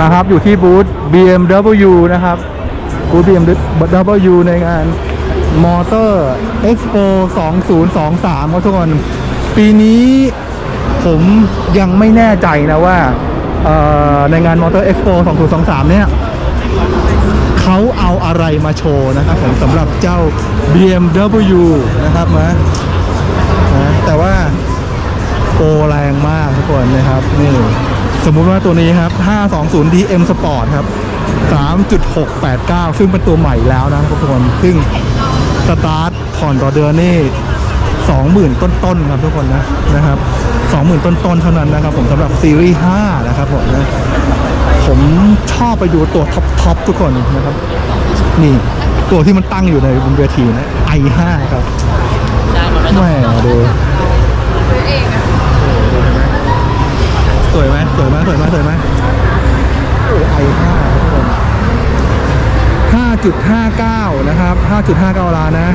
มาครับ อยู่ที่บูธ BMW นะครับ บูธ BMW ในงาน Motor Expo 2023 ครับทุกคน ปีนี้ผมยังไม่แน่ใจนะว่าในงาน Motor Expo 2023 เนี่ยเขาเอาอะไรมาโชว์นะครับผมสำหรับเจ้า BMW นะครับนะแต่ว่าโปรแรงมากทุกคนนะครับ นี่ สมมุติว่าตัวนี้ครับ 520 DM Sport ครับ 3.689 ซึ่งเป็นตัวใหม่แล้วนะทุกคน ซึ่งสตาร์ทผ่อนต่อเดือนนี่20,000 ต้นๆครับทุกคนนะนะครับ20,000 ต้นๆเท่านั้นนะครับ ผมสำหรับซีรีส์5นะครับผมนะผมชอบไปดูตัวท็อปทอปทุกคนนะครับ นี่ตัวที่มันตั้งอยู่ในบนเวทีนะ i5 ครับได้หมดไม่ต้องแม่ดูสวยไหม สวยไหมสวยไหมสวยไหมโอ้ i5 ทุกคน5.59นะครับ5.59ล้านนะ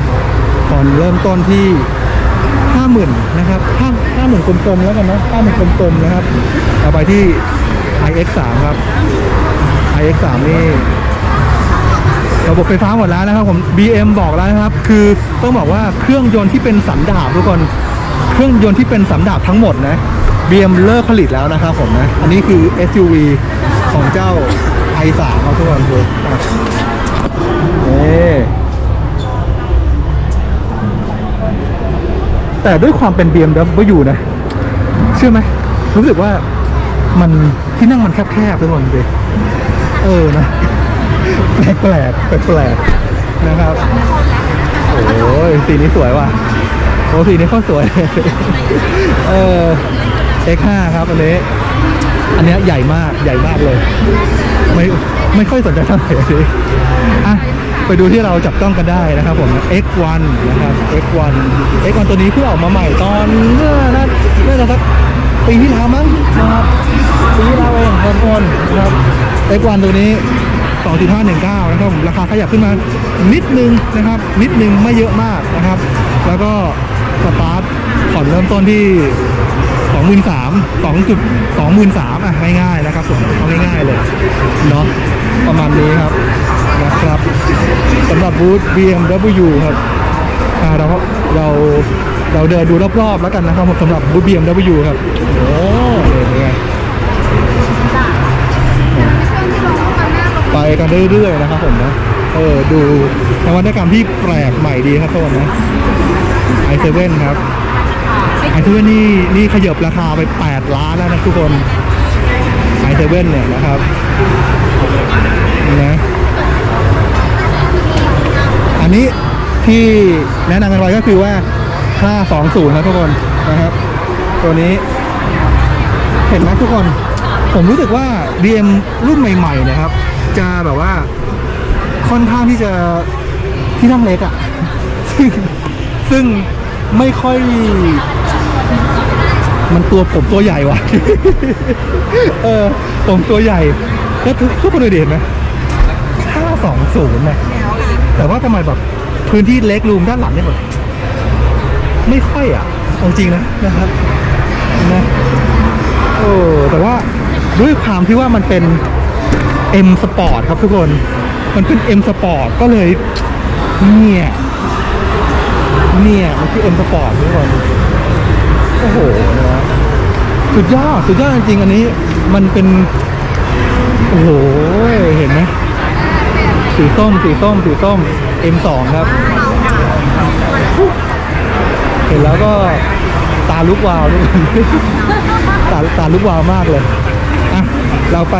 ผ่อนเริ่มต้นที่50,000นนะครับ5 50,000กลมๆแล้วกันนะ50,000กลมๆนะครับเอาไปที่ iX3 ครับ iX3 นี่ระบบไฟฟ้าหมดแล้วนะครับผม BM บอกแล้วนะครับ คือต้องบอกว่าเครื่องยนต์ที่เป็นสันดาปทุกคน เครื่องยนต์ที่เป็นสันดาปทั้งหมดนะ BM เลิกผลิตแล้วนะครับผมนะ อันนี้คือ SUV ของเจ้า i3 ครับทุกคนดูอะนี่แต่ด้วยความเป็น BMW นะ เชื่อไหม รู้สึกว่ามันที่นั่งมันแคบๆทุกคนดูเออนะ แปลกแปลกแปลกๆนะครับ โอ้ยสีนี้สวยว่ะโอ้สีนี้เขาสวย เออ X5 ครับอันนี้อันนี้ใหญ่มากใหญ่มากเลย ไม่ไม่ค่อยสนใจเท่าไหร่อันนี้อะไปดูที่เราจับต้องกันได้นะครับผม X1 นะครับ X1 X1 ตัวนี้เพิ่งออกมาใหม่ตอนเมื่อน่าน่าจะสักปีที่แล้วมั้งนะครับปีที่แล้วเองคนคนนะครับ X1 ตัวนี้2.519นะครับผมราคาขยับขึ้นมานิดนึงนะครับ นิดนึงไม่เยอะมากนะครับ แล้วก็สตาร์ทผ่อนเริ่มต้นที่ 23,000 2.23,000อะง่ายๆนะครับผมเอาง่ายๆเลยเนาะประมาณนี้ครับนะครับสำหรับบูธ BMW ครับอ่าเราเราเราเดินดูรอบๆแล้วกันนะครับผมสำหรับบูธ BMW ครับโอ้เป็นไงไปกันเรื่อยๆนะครับผมนะเออดูนวัตกรรมที่แปลกใหม่ดีครับทุกคนนะ i7 ครับ i7 นี่นี่ขยับราคาไป 8 ล้านแล้วนะทุกคน i7 เซเว่นเนี่ยนะครับนะอันนี้ที่แนะนำกันไว้ก็คือว่า 520ครับทุกคนนะครับ ตัวนี้ เห็นไหมทุกคน ผมรู้สึกว่า DM รุ่นใหม่ๆนะครับ จะแบบว่าค่อนข้างที่จะที่นั่งเล็กอะ่ะซึ่งไม่ค่อย มันตัวผมตัวใหญ่ว่ะ เออ ผมตัวใหญ่ แล้วทุกคนดูดิเห็นไหม520นะแต่ว่าทำไมแบบพื้นที่เล็กรูมด้านหลังเนี่ยแบบไม่ค่อยอะเอาจริงนะนะครับนะโอ้แต่ว่าด้วยความที่ว่ามันเป็น M Sport ครับทุกคน มันเป็น M Sport ก็เลยเนี่ยเนี่ยมันคือ M Sport ทุกคน โอ้โหนะสุดยอดสุดยอดจริงอันนี้ มันเป็นโอ้โหเห็นไหมสีส้มสีส้มสีส้ม M2 ครับ เห็นแล้วก็ตาลุกวาวทุกคนตาตาลุกวาวมากเลยอะเราไป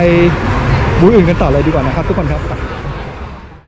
บูธอื่นกันต่อเลยดีกว่านะครับ ทุกคนครับ